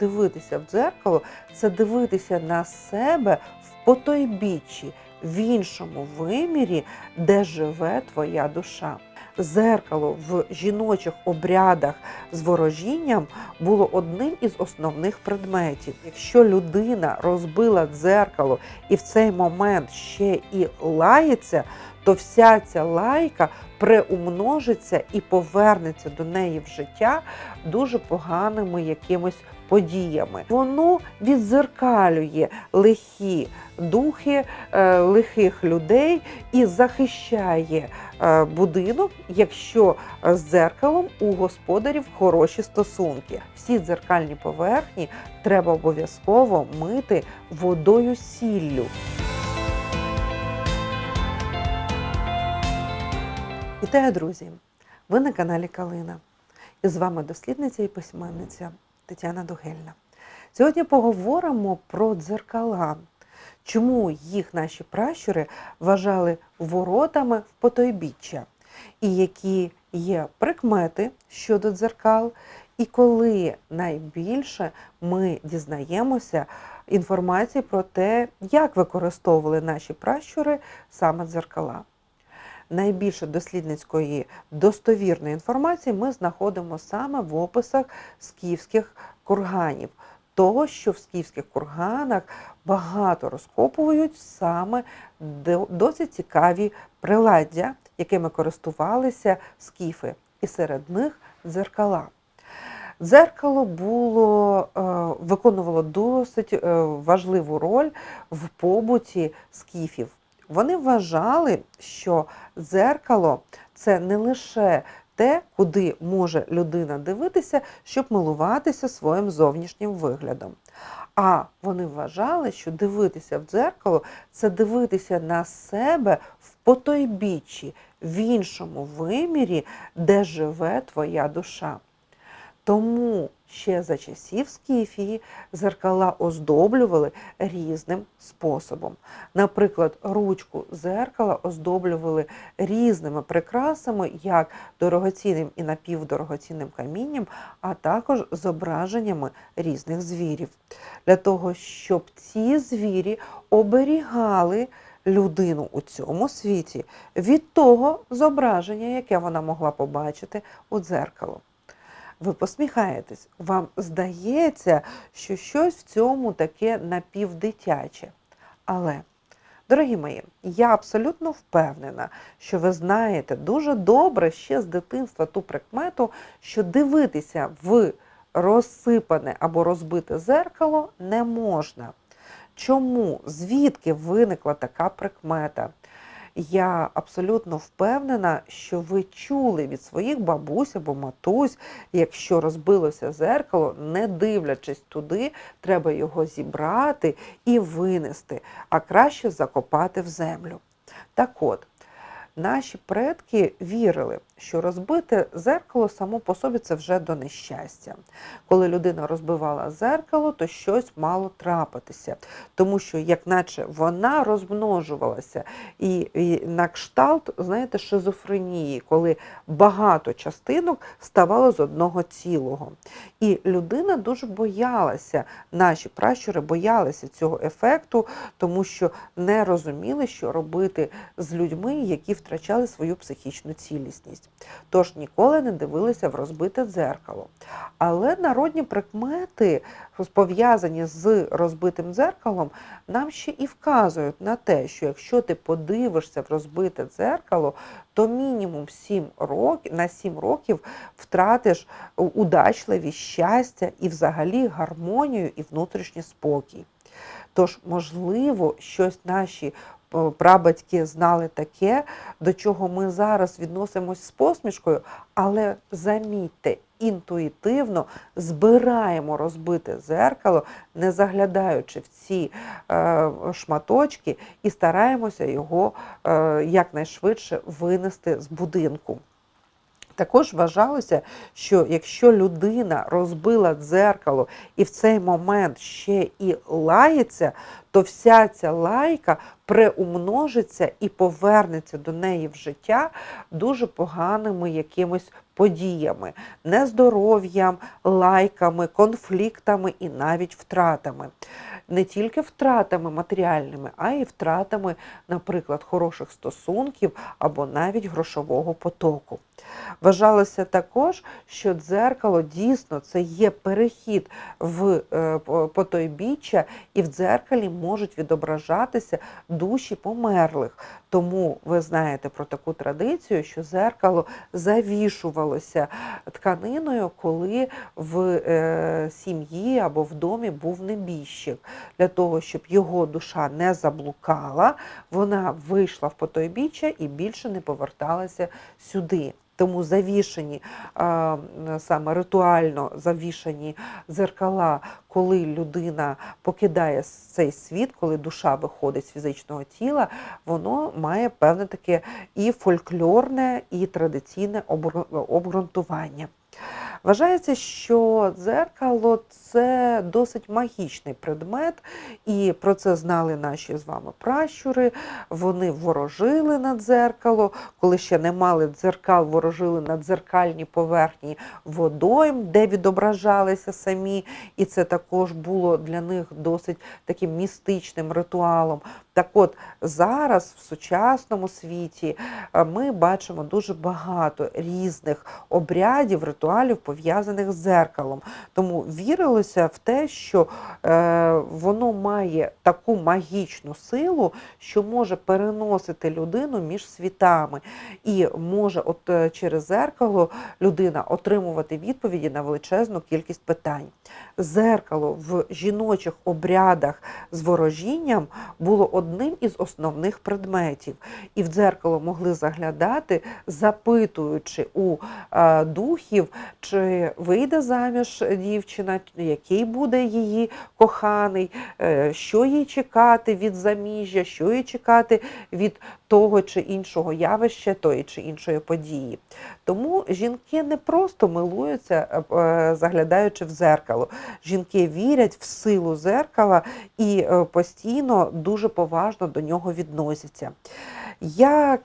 Дивитися в дзеркало це дивитися на себе в потойбіччі, в іншому вимірі, де живе твоя душа. Зеркало в жіночих обрядах з ворожінням було одним із основних предметів. Якщо людина розбила дзеркало і в цей момент ще і лається, то вся ця лайка преумножиться і повернеться до неї в життя дуже поганими якимось подіями. Воно відзеркалює лихі духи е, лихих людей і захищає е, будинок, якщо з дзеркалом у господарів хороші стосунки. Всі дзеркальні поверхні треба обов'язково мити водою сіллю. Вітаю, друзі! Ви на каналі Калина. І з вами дослідниця і письменниця Тетяна Дугельна. Сьогодні поговоримо про дзеркала. Чому їх наші пращури вважали воротами в потойбіччя, і які є прикмети щодо дзеркал, і коли найбільше ми дізнаємося інформації про те, як використовували наші пращури саме дзеркала найбільше дослідницької достовірної інформації ми знаходимо саме в описах скіфських курганів. Того, що в скіфських курганах багато розкопують саме досить цікаві приладдя, якими користувалися скіфи, і серед них дзеркала. Дзеркало було, е, виконувало досить е, важливу роль в побуті скіфів. Вони вважали, що дзеркало це не лише те, куди може людина дивитися, щоб милуватися своїм зовнішнім виглядом. А вони вважали, що дивитися в дзеркало це дивитися на себе в потойбіччі, в іншому вимірі, де живе твоя душа. Тому ще за часів Скіфії зеркала оздоблювали різним способом. Наприклад, ручку зеркала оздоблювали різними прикрасами, як дорогоцінним і напівдорогоцінним камінням, а також зображеннями різних звірів. Для того, щоб ці звірі оберігали людину у цьому світі від того зображення, яке вона могла побачити у дзеркало. Ви посміхаєтесь, вам здається, що щось в цьому таке напівдитяче. Але, дорогі мої, я абсолютно впевнена, що ви знаєте дуже добре ще з дитинства ту прикмету, що дивитися в розсипане або розбите зеркало не можна. Чому? Звідки виникла така прикмета? Я абсолютно впевнена, що ви чули від своїх бабусь або матусь, якщо розбилося зеркало, не дивлячись туди, треба його зібрати і винести, а краще закопати в землю. Так от, наші предки вірили, що розбите зеркало само по собі це вже до нещастя. Коли людина розбивала зеркало, то щось мало трапитися, тому що, як наче вона розмножувалася і, і на кшталт, знаєте, шизофренії, коли багато частинок ставало з одного цілого. І людина дуже боялася, наші пращури боялися цього ефекту, тому що не розуміли, що робити з людьми, які втрачали свою психічну цілісність. Тож ніколи не дивилися в розбите дзеркало. Але народні прикмети, пов'язані з розбитим дзеркалом, нам ще і вказують на те, що якщо ти подивишся в розбите дзеркало, то мінімум 7 років, на 7 років втратиш удачливість, щастя і взагалі гармонію і внутрішній спокій. Тож, можливо, щось наші прабатьки знали таке, до чого ми зараз відносимось з посмішкою, але замітьте, інтуїтивно збираємо розбите зеркало, не заглядаючи в ці е, шматочки, і стараємося його е, якнайшвидше винести з будинку. Також вважалося, що якщо людина розбила дзеркало і в цей момент ще і лається, то вся ця лайка преумножиться і повернеться до неї в життя дуже поганими якимось подіями, нездоров'ям, лайками, конфліктами і навіть втратами. Не тільки втратами матеріальними, а й втратами, наприклад, хороших стосунків або навіть грошового потоку. Вважалося також, що дзеркало дійсно це є перехід в е, потойбіччя, і в дзеркалі можуть відображатися душі померлих. Тому ви знаєте про таку традицію, що зеркало завішувалося тканиною, коли в е, сім'ї або в домі був небіжчик. Для того, щоб його душа не заблукала, вона вийшла в потойбіччя і більше не поверталася сюди. Тому завішені а, саме ритуально завішані зеркала, коли людина покидає цей світ, коли душа виходить з фізичного тіла, воно має певне таке і фольклорне, і традиційне обґрунтування. Вважається, що дзеркало це досить магічний предмет, і про це знали наші з вами пращури. Вони ворожили на дзеркало, коли ще не мали дзеркал, ворожили на дзеркальні поверхні водойм, де відображалися самі. І це також було для них досить таким містичним ритуалом. Так от зараз в сучасному світі е, ми бачимо дуже багато різних обрядів, ритуалів, пов'язаних з дзеркалом. Тому вірилося в те, що е, воно має таку магічну силу, що може переносити людину між світами, і може, от е, через зеркало людина отримувати відповіді на величезну кількість питань. Зеркало в жіночих обрядах з ворожінням було одним із основних предметів, і в дзеркало могли заглядати, запитуючи у е, духів, чи вийде заміж дівчина, який буде її коханий, е, що їй чекати від заміжжя, що їй чекати від того чи іншого явища, тої чи іншої події. Тому жінки не просто милуються, е, заглядаючи в зеркало. Жінки вірять в силу зеркала і постійно дуже поважно до нього відносяться. Я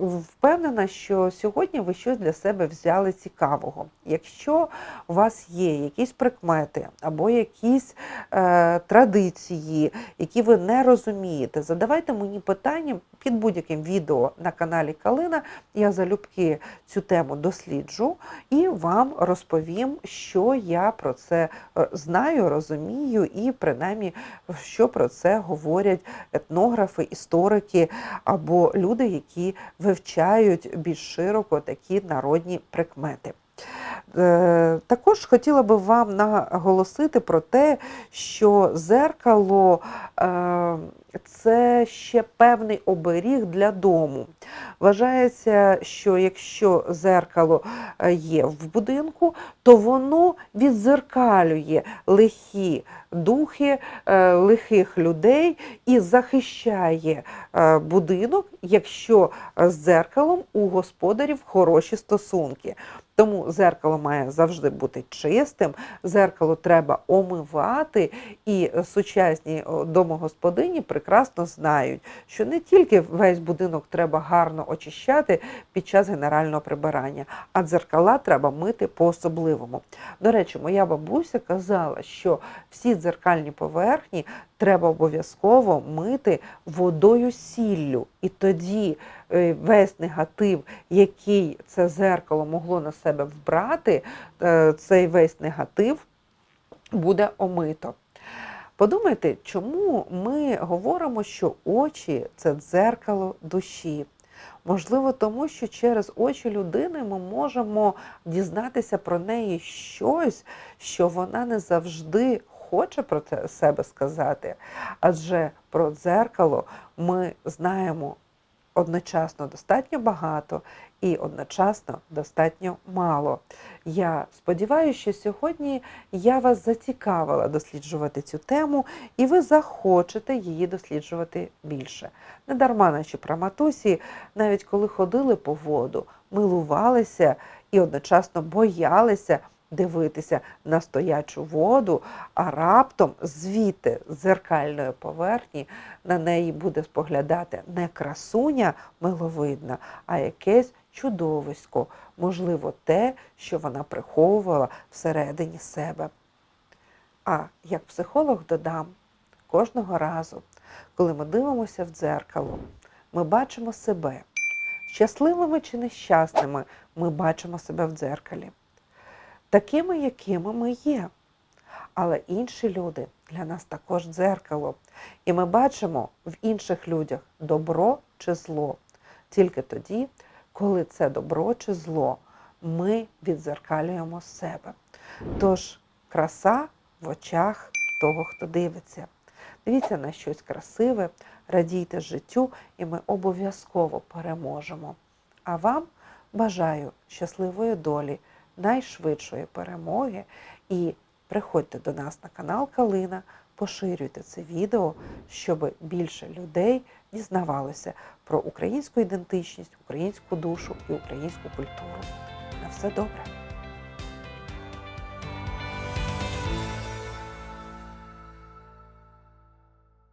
впевнена, що сьогодні ви щось для себе взяли цікавого. Якщо у вас є якісь прикмети або якісь е, традиції, які ви не розумієте, задавайте мені питання під будь-яким відео на каналі Калина. Я залюбки цю тему досліджу і вам розповім, що я про це е, знаю, розумію, і принаймні, що про це говорять етнографи, історики або люди, які вивчають більш широко такі народні прикмети. Е, Також хотіла би вам наголосити про те, що зеркало е, це ще певний оберіг для дому. Вважається, що якщо зеркало е, є в будинку, то воно відзеркалює лихі духи лихих людей і захищає будинок, якщо з дзеркалом у господарів хороші стосунки. Тому зеркало має завжди бути чистим, зеркало треба омивати, і сучасні домогосподині прекрасно знають, що не тільки весь будинок треба гарно очищати під час генерального прибирання, а дзеркала треба мити по-особливому. До речі, моя бабуся казала, що всі дзеркальні поверхні треба обов'язково мити водою сіллю. І тоді е, весь негатив, який це зеркало могло на себе вбрати, е, цей весь негатив буде омито. Подумайте, чому ми говоримо, що очі це дзеркало душі. Можливо, тому що через очі людини ми можемо дізнатися про неї щось, що вона не завжди хоче про себе сказати. Адже про дзеркало ми знаємо одночасно достатньо багато і одночасно достатньо мало. Я сподіваюся, що сьогодні я вас зацікавила досліджувати цю тему, і ви захочете її досліджувати більше. Недарма наші праматусі, навіть коли ходили по воду, милувалися і одночасно боялися дивитися на стоячу воду, а раптом звідти з зеркальної поверхні на неї буде споглядати не красуня миловидна, а якесь чудовисько, можливо, те, що вона приховувала всередині себе. А як психолог додам, кожного разу, коли ми дивимося в дзеркало, ми бачимо себе. Щасливими чи нещасними ми бачимо себе в дзеркалі. Такими, якими ми є. Але інші люди для нас також дзеркало. І ми бачимо в інших людях добро чи зло. Тільки тоді, коли це добро чи зло, ми відзеркалюємо себе. Тож краса в очах того, хто дивиться. Дивіться на щось красиве, радійте життю, і ми обов'язково переможемо. А вам бажаю щасливої долі, найшвидшої перемоги і приходьте до нас на канал Калина, поширюйте це відео, щоб більше людей дізнавалося про українську ідентичність, українську душу і українську культуру. На все добре!